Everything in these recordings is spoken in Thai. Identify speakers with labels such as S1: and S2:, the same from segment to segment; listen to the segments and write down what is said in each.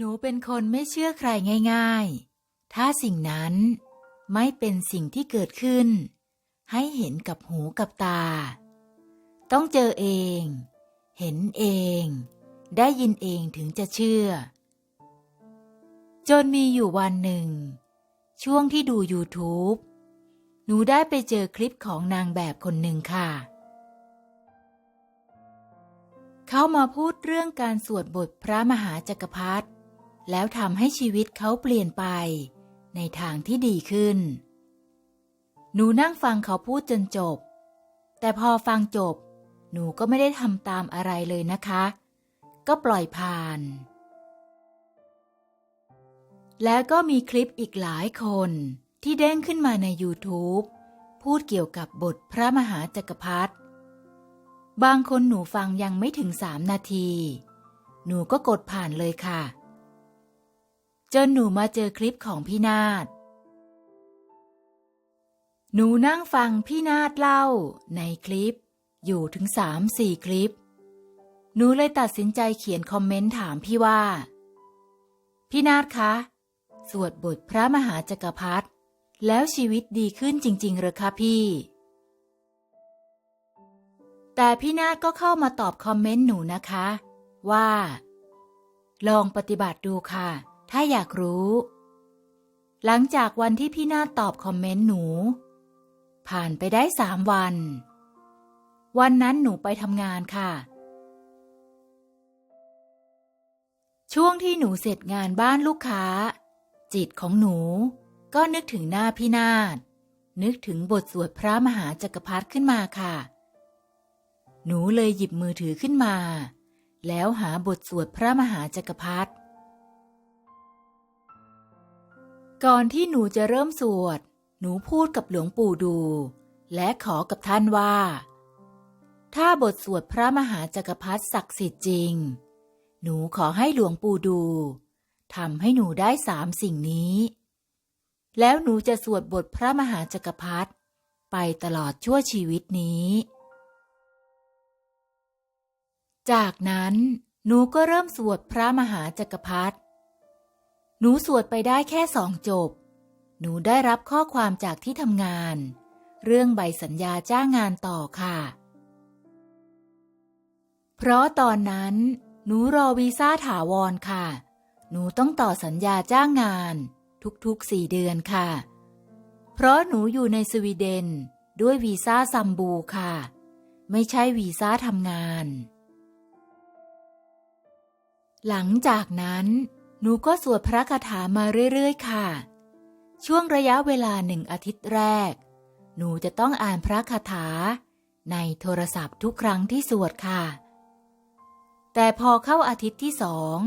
S1: หนูเป็นคนไม่เชื่อใครง่าย ๆ ถ้าสิ่งนั้นไม่เป็นสิ่งที่เกิดขึ้น ให้เห็นกับหูกับตา ต้องเจอเอง เห็นเอง ได้ยินเองถึงจะเชื่อ จนมีอยู่วันหนึ่ง ช่วงที่ดู YouTube หนูได้ไปเจอคลิปของนางแบบคนหนึ่งค่ะ เขามาพูดเรื่องการสวดบทพระมหาจักรพรรดิ แล้วทำให้ชีวิตเขาเปลี่ยนไป ในทางที่ดีขึ้น หนูนั่งฟังเขาพูดจนจบ แต่พอฟังจบ หนูก็ไม่ได้ทำตามอะไรเลยนะคะ ก็ปล่อยผ่าน แล้วก็มีคลิปอีกหลายคนที่เด้งขึ้นมาใน YouTube พูดเกี่ยวกับบทพระมหาจักรพรรดิบางคนหนูฟังยังไม่ถึงสามนาที หนูก็กดผ่านเลยค่ะ จนหนูมาเจอคลิปของพี่นาฏหนูนั่งฟังพี่นาฏเล่า ในคลิป อยู่ถึงสามสี่คลิป หนูเลยตัดสินใจเขียนคอมเมนต์ถามพี่ว่า พี่นาฏคะ สวดบทพระมหาจักรพรรดิแล้วชีวิตดีขึ้นจริงๆหรือคะพี่ แต่พี่นาฏก็เข้ามาตอบคอมเมนต์หนูนะคะ ว่า ลองปฏิบัติดูค่ะ ถ้าอยากรู้ หลังจากวันที่พี่นาตอบคอมเมนต์หนู ผ่านไปได้สามวัน วันนั้นหนูไปทำงานค่ะ ช่วงที่หนูเสร็จงานบ้านลูกค้า จิตของหนูก็นึกถึงหน้าพี่นาฏนึกถึงบทสวดพระมหาจักรพรรดิขึ้นมาค่ะ หนูเลยหยิบมือถือขึ้นมา แล้วหาบทสวดพระมหาจักรพรรดิ ก่อนที่หนูจะเริ่มสวด หนูพูดกับหลวงปู่ดู และขอกับท่านว่า ถ้าบทสวดพระมหาจักรพรรดิศักดิ์สิทธิ์จริง หนูขอให้หลวงปู่ดูทำให้หนูได้สามสิ่งนี้ แล้วหนูจะสวดบทพระมหาจักรพรรดิไปตลอดชั่วชีวิตนี้ จากนั้นหนูก็เริ่มสวดพระมหาจักรพรรดิ หนูสวดไปได้แค่สองจบ หนูได้รับข้อความจากที่ทำงาน เรื่องใบสัญญาจ้างงานต่อค่ะ เพราะตอนนั้น หนูรอวีซ่าถาวรค่ะ หนูต้องต่อสัญญาจ้างงาน ทุกๆสี่เดือนค่ะ เพราะหนูอยู่ในสวีเดนด้วยวีซ่าซัมบูค่ะ ไม่ใช่วีซ่าทำงาน หลังจากนั้น หนูก็สวดพระคาถามาเรื่อยๆ ค่ะ ช่วงระยะเวลาหนึ่งอาทิตย์แรก หนูจะต้องอ่านพระคาถา ในโทรศัพท์ทุกครั้งที่สวดค่ะ แต่พอเข้าอาทิตย์ที่สอง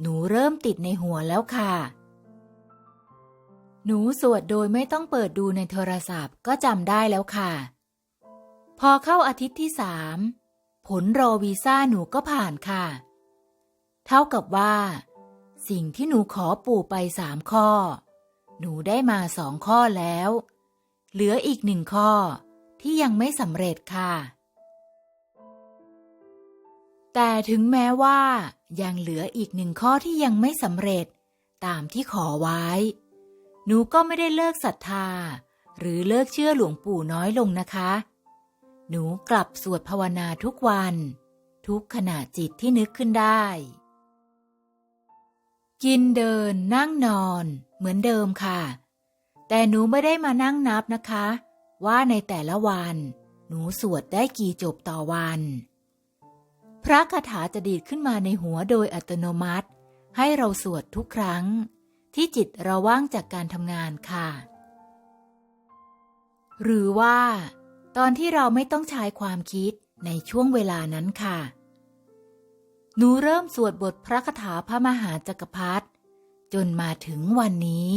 S1: หนูเริ่มติดในหัวแล้วค่ะ หนูสวดโดยไม่ต้องเปิดดูในโทรศัพท์ก็จำได้แล้วค่ะ พอเข้าอาทิตย์ที่สามผลรอวีซ่าหนูก็ผ่านค่ะ เท่ากับว่า สิ่งที่หนูขอปู่ไปสามข้อ หนูได้มาสองข้อแล้ว เหลืออีกหนึ่งข้อที่ยังไม่สำเร็จค่ะ แต่ถึงแม้ว่า ยังเหลืออีกหนึ่งข้อที่ยังไม่สำเร็จ ตามที่ขอไว้ หนูก็ไม่ได้เลิกศรัทธา หรือเลิกเชื่อหลวงปู่น้อยลงนะคะ หนูกลับสวดภาวนาทุกวัน ทุกขณะจิตที่นึกขึ้นได้ กินเดินนั่งนอนเหมือนเดิมค่ะ แต่หนูไม่ได้มานั่งนับนะคะ ว่าในแต่ละวัน หนูสวดได้กี่จบต่อวัน พระคาถาจะดีดขึ้นมาในหัวโดยอัตโนมัติ ให้เราสวดทุกครั้ง ที่จิตเราว่างจากการทำงานค่ะ หรือว่า ตอนที่เราไม่ต้องใช้ความคิดในช่วงเวลานั้นค่ะ หนูเริ่มสวดบทพระคาถาพระมหาจักรพรรดิจนมาถึงวันนี้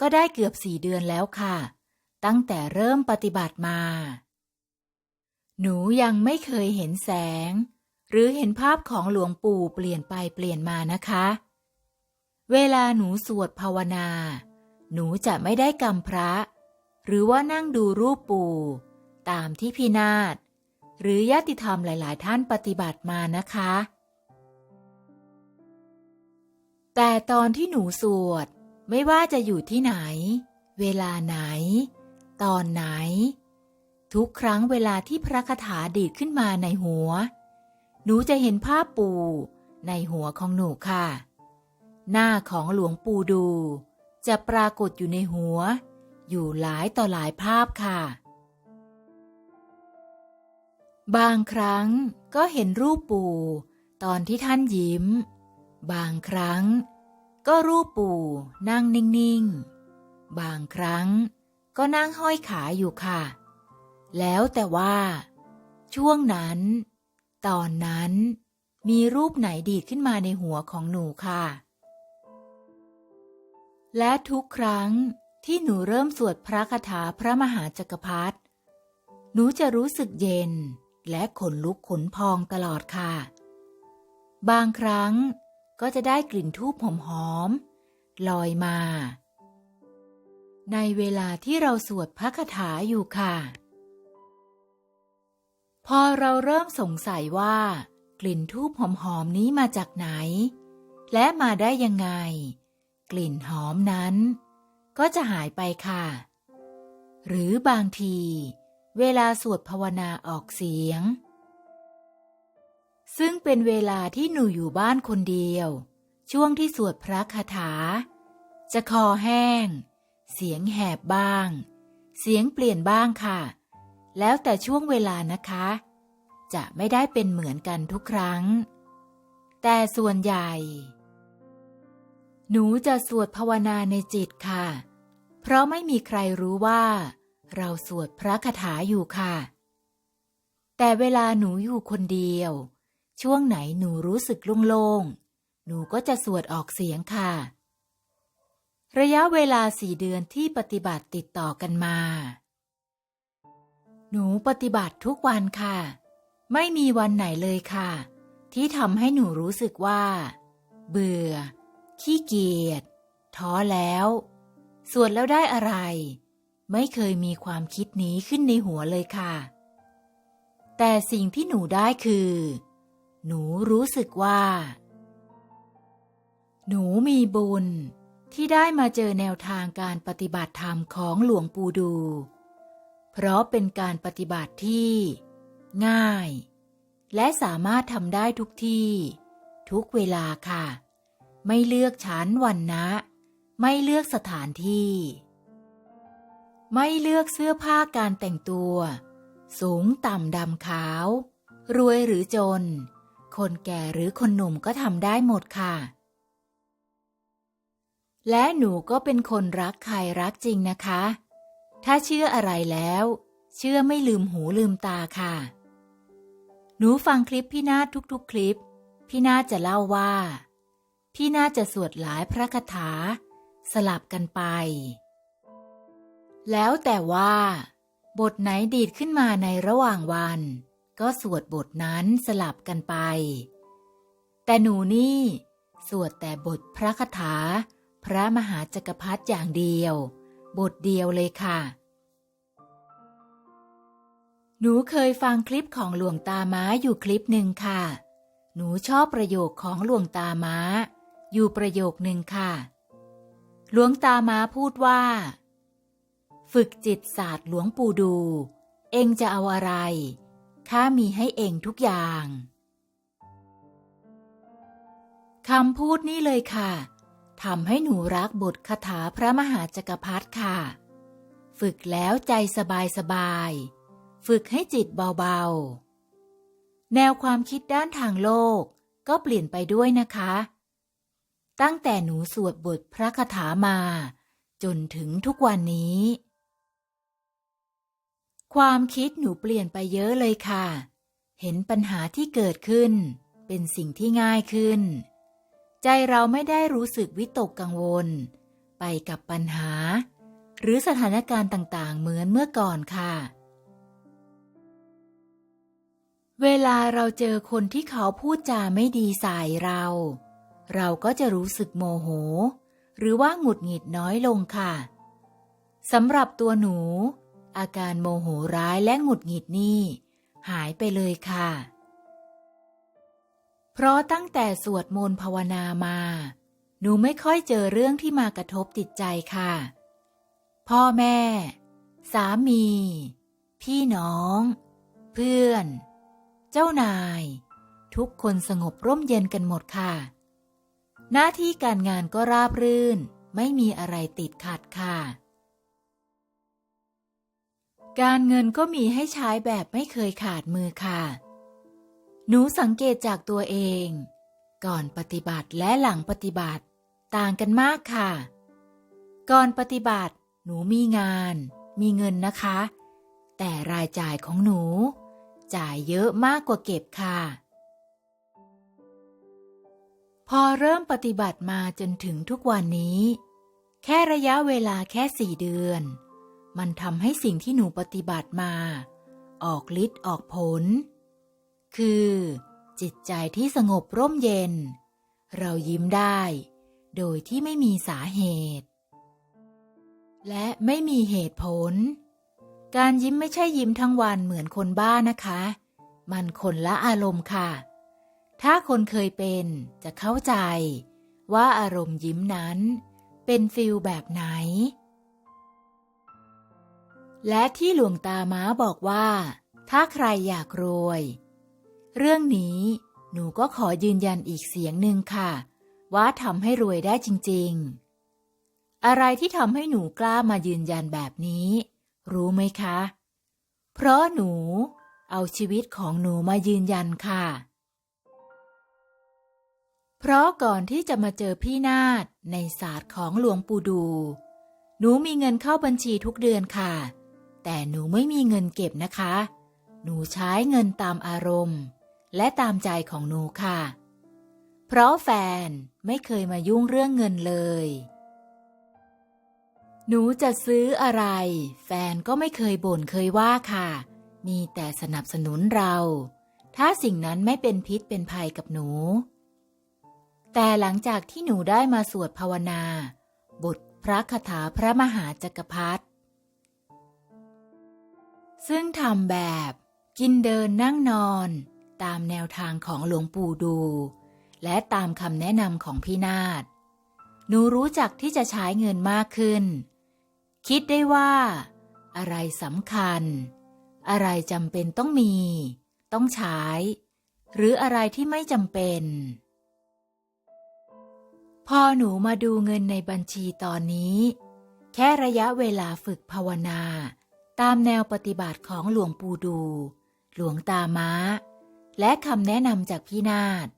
S1: ก็ได้เกือบสี่เดือนแล้วค่ะ ตั้งแต่เริ่มปฏิบัติมา หนูยังไม่เคยเห็นแสง หรือเห็นภาพของหลวงปู่เปลี่ยนไปเปลี่ยนมานะคะ เวลาหนูสวดภาวนา หนูจะไม่ได้กำพระ หรือว่านั่งดูรูปปู่ ตามที่พี่นาฏหรือญาติธรรมหลาย ๆ ท่านปฏิบัติมานะคะ แต่ตอนที่หนูสวด ไม่ว่าจะอยู่ที่ไหน เวลาไหน ตอนไหน ทุกครั้งเวลาที่พระคาถาดีดขึ้นมาในหัว หนูจะเห็นภาพปู่ในหัวของหนูค่ะ หน้าของหลวงปู่ดู จะปรากฏอยู่ในหัว อยู่หลายต่อหลายภาพค่ะ บางครั้งก็เห็นรูปปู่ ตอนที่ท่านยิ้ม บางครั้ง ก็รูปปู่นั่งนิ่งๆ บางครั้งก็นั่งห้อยขาอยู่ค่ะ แล้วแต่ว่า ช่วงนั้น ตอนนั้นมีรูปไหนดีดขึ้นมาในหัวของหนูค่ะ และทุกครั้งที่หนูเริ่มสวดพระคาถาพระมหาจักรพรรดิหนูจะรู้สึกเย็นและขนลุกขนพองตลอดค่ะ บางครั้ง ก็จะได้กลิ่นทูบหอมๆลอยมา ในเวลาที่เราสวดพระคาถาอยู่ค่ะ พอเราเริ่มสงสัยว่า กลิ่นทูบหอมๆนี้มาจากไหน และมาได้ยังไง กลิ่นหอมนั้น ก็จะหายไปค่ะ หรือบางที เวลาสวดภาวนาออกเสียง ซึ่งเป็นเวลาที่หนูอยู่บ้านคนเดียว ช่วงที่สวดพระคาถา จะคอแห้ง เสียงแหบบ้าง เสียงเปลี่ยนบ้างค่ะ แล้วแต่ช่วงเวลานะคะ จะไม่ได้เป็นเหมือนกันทุกครั้ง แต่ส่วนใหญ่ หนูจะสวดภาวนาในจิตค่ะ เพราะไม่มีใครรู้ว่า เราสวดพระคาถาอยู่ค่ะ แต่เวลาหนูอยู่คนเดียว ช่วงไหนหนูรู้สึกโล่งๆ หนูก็จะสวดออกเสียงค่ะ ระยะเวลาสี่เดือนที่ปฏิบัติติดต่อกันมา หนูปฏิบัติทุกวันค่ะ ไม่มีวันไหนเลยค่ะ ที่ทำให้หนูรู้สึกว่า เบื่อ ขี้เกียจ ท้อแล้ว สวดแล้วได้อะไร ไม่เคยมีความคิดนี้ขึ้นในหัวเลยค่ะ แต่สิ่งที่หนูได้คือ หนูรู้สึกว่า หนูมีบุญที่ได้มาเจอแนวทางการปฏิบัติธรรมของหลวงปู่ดู เพราะเป็นการปฏิบัติที่ ง่าย และสามารถทำได้ทุกที่ ทุกเวลาค่ะ ไม่เลือกชั้นวันนะ ไม่เลือกสถานที่ ไม่เลือกเสื้อผ้าการแต่งตัว สูงต่ำดำขาว รวยหรือจน คนแก่หรือคนหนุ่มก็ทำได้หมดค่ะ และหนูก็เป็นคนรักใครรักจริงนะคะ ถ้าเชื่ออะไรแล้ว เชื่อไม่ลืมหูลืมตาค่ะ หนูฟังคลิปพี่นาฏทุกๆ คลิป พี่นาจะเล่าว่า พี่นาจะสวดหลายพระคาถา สลับกันไป แล้วแต่ว่า บทไหนดีดขึ้นมาในระหว่างวัน ก็สวดบทนั้นสลับกันไป แต่หนูนี่ สวดแต่บทพระคาถา พระมหาจักรพรรดิอย่างเดียว บทเดียวเลยค่ะ หนูเคยฟังคลิปของหลวงตาม้าอยู่คลิปหนึ่งค่ะ หนูชอบประโยคของหลวงตาม้า อยู่ประโยคหนึ่งค่ะ หลวงตาม้าพูดว่า ฝึกจิตศาสตร์หลวงปู่ดู เองจะเอาอะไร ข้ามีให้เองทุกอย่างคำพูดนี้เลยค่ะทำให้หนูรักบทคาถาพระมหาจักรพรรดิค่ะ ฝึกแล้วใจสบายสบาย ฝึกให้จิตเบาๆ แนวความคิดด้านทางโลกก็เปลี่ยนไปด้วยนะคะ ตั้งแต่หนูสวดบทพระคาถามา จนถึงทุกวันนี้ ความคิดหนูเปลี่ยนไปเยอะเลยค่ะ เห็นปัญหาที่เกิดขึ้น เป็นสิ่งที่ง่ายขึ้น ใจเราไม่ได้รู้สึกวิตกกังวล ไปกับปัญหา หรือสถานการณ์ต่างๆ เหมือนเมื่อก่อนค่ะ เวลาเราเจอคนที่เขาพูดจาไม่ดีใส่เรา เราก็จะรู้สึกโมโห หรือว่าหงุดหงิดน้อยลงค่ะสำหรับตัวหนู อาการโมโหร้ายและหงุดหงิดนี่ หายไปเลยค่ะ เพราะตั้งแต่สวดมนต์ภาวนามา หนูไม่ค่อยเจอเรื่องที่มากระทบจิตใจค่ะ พ่อแม่ สามี พี่น้อง เพื่อน เจ้านาย ทุกคนสงบร่มเย็นกันหมดค่ะ หน้าที่การงานก็ราบรื่น ไม่มีอะไรติดขัดค่ะ การเงินก็มีให้ใช้แบบไม่เคยขาดมือค่ะ หนูสังเกตจากตัวเอง ก่อนปฏิบัติและหลังปฏิบัติ ต่างกันมากค่ะ ก่อนปฏิบัติ หนูมีงาน มีเงินนะคะ แต่รายจ่ายของหนู จ่ายเยอะมากกว่าเก็บค่ะ พอเริ่มปฏิบัติมาจนถึงทุกวันนี้ แค่ระยะเวลาแค่สี่เดือน มันทำให้สิ่งที่หนูปฏิบัติมา ออกฤทธิ์ออกผล คือ จิตใจที่สงบร่มเย็น เรายิ้มได้ โดยที่ไม่มีสาเหตุ และไม่มีเหตุผล การยิ้มไม่ใช่ยิ้มทั้งวันเหมือนคนบ้านะคะ มันคนละอารมณ์ค่ะ ถ้าคนเคยเป็นจะเข้าใจ ว่าอารมณ์ยิ้มนั้น เป็นฟิลแบบไหน และที่หลวงตาม้าบอกว่า ถ้าใครอยากรวย เรื่องนี้หนูก็ขอยืนยันอีกเสียงหนึ่งค่ะ ว่าทำให้รวยได้จริง ๆ อะไรที่ทำให้หนูกล้ามายืนยันแบบนี้ รู้ไหมคะ เพราะหนูเอาชีวิตของหนูมายืนยันค่ะ เพราะก่อนที่จะมาเจอพี่นาฏในศาสตร์ของหลวงปู่ดู หนูมีเงินเข้าบัญชีทุกเดือนค่ะ แต่หนูไม่มีเงินเก็บนะคะ หนูใช้เงินตามอารมณ์ และตามใจของหนูค่ะ เพราะแฟนไม่เคยมายุ่งเรื่องเงินเลย หนูจะซื้ออะไร แฟนก็ไม่เคยบ่นเคยว่าค่ะ มีแต่สนับสนุนเรา ถ้าสิ่งนั้นไม่เป็นพิษเป็นภัยกับหนู แต่หลังจากที่หนูได้มาสวดภาวนา บทพระคาถาพระมหาจักรพรรดิ ซึ่งทำแบบกินเดินนั่งนอน ตามแนวทางของหลวงปู่ดู และตามคำแนะนำของพี่นาฏหนูรู้จักที่จะใช้เงินมากขึ้น คิดได้ว่า อะไรสำคัญ อะไรจำเป็นต้องมี ต้องใช้ หรืออะไรที่ไม่จำเป็น พอหนูมาดูเงินในบัญชีตอนนี้ แค่ระยะเวลาฝึกภาวนา ตามแนวปฏิบัติของหลวงปู่ดู หลวงตาม้า และคำแนะนำจากพี่นาฏ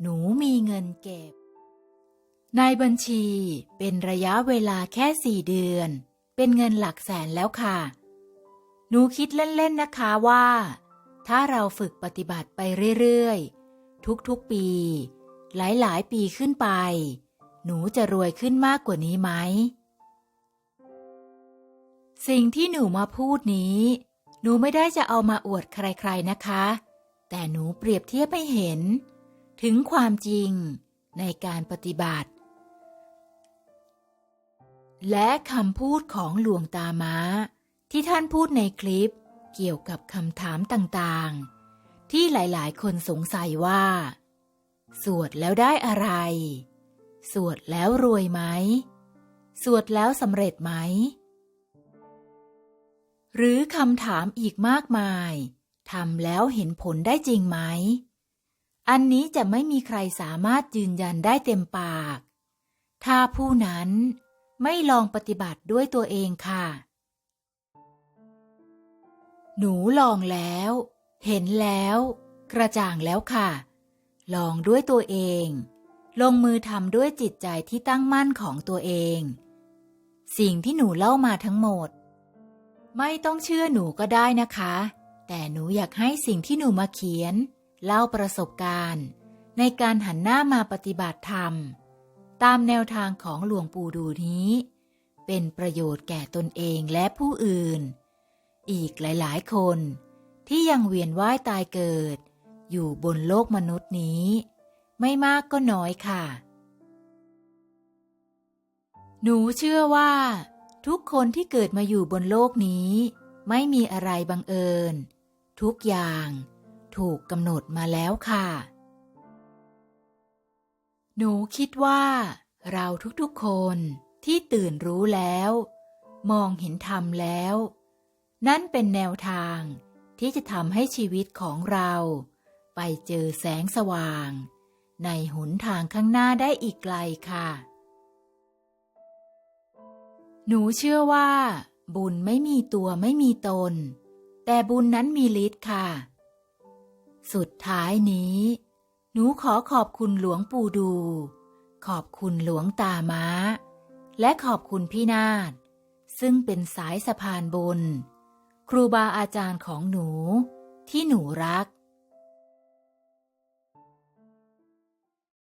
S1: หนูมีเงินเก็บ ในบัญชีเป็นระยะเวลาแค่สี่เดือน เป็นเงินหลักแสนแล้วค่ะ หนูคิดเล่นๆนะคะว่า ถ้าเราฝึกปฏิบัติไปเรื่อยๆ ทุกๆปี หลายๆ ปีขึ้นไป หนูจะรวยขึ้นมากกว่านี้ไหม สิ่งที่หนูมาพูดนี้ หนูไม่ได้จะเอามาอวดใครๆนะคะ แต่หนูเปรียบเทียบให้เห็น ถึงความจริงในการปฏิบัติ และคำพูดของหลวงตาม้า ที่ท่านพูดในคลิปเกี่ยวกับคำถามต่างๆ ที่หลายๆ คนสงสัยว่า สวดแล้วได้อะไร สวดแล้วรวยไหม สวดแล้วสำเร็จไหม หรือคำถามอีกมากมายทำแล้วเห็นผลได้จริงไหม อันนี้จะไม่มีใครสามารถยืนยันได้เต็มปาก ถ้าผู้นั้นไม่ลองปฏิบัติด้วยตัวเองค่ะ หนูลองแล้ว เห็นแล้ว กระจ่างแล้วค่ะ ลองด้วยตัวเอง ลงมือทำด้วยจิตใจที่ตั้งมั่นของตัวเอง สิ่งที่หนูเล่ามาทั้งหมด ไม่ต้องเชื่อหนูก็ได้นะคะ แต่หนูอยากให้สิ่งที่หนูมาเขียน เล่าประสบการณ์ ในการหันหน้ามาปฏิบัติธรรม ตามแนวทางของหลวงปู่ดูนี้ เป็นประโยชน์แก่ตนเองและผู้อื่น อีกหลายๆ คนที่ยังเวียนว่ายตายเกิด อยู่บนโลกมนุษย์นี้ ไม่มากก็น้อยค่ะ หนูเชื่อว่า ทุกคนที่เกิดมาอยู่บนโลกนี้ ไม่มีอะไรบังเอิญ ทุกอย่างถูกกำหนดมาแล้วค่ะ หนูคิดว่า เราทุกๆคนที่ตื่นรู้แล้ว มองเห็นธรรมแล้ว นั่นเป็นแนวทางที่จะทำให้ชีวิตของเรา ไปเจอแสงสว่าง ในหนทางข้างหน้าได้อีกไกลค่ะ หนูเชื่อว่า บุญไม่มีตัวไม่มีตน แต่บุญนั้นมีฤทธิ์ค่ะ สุดท้ายนี้ หนูขอขอบคุณหลวงปู่ดู ขอบคุณหลวงตาม้า และขอบคุณพี่นาฏซึ่งเป็นสายสะพานบุญ ครูบาอาจารย์ของหนูที่หนูรัก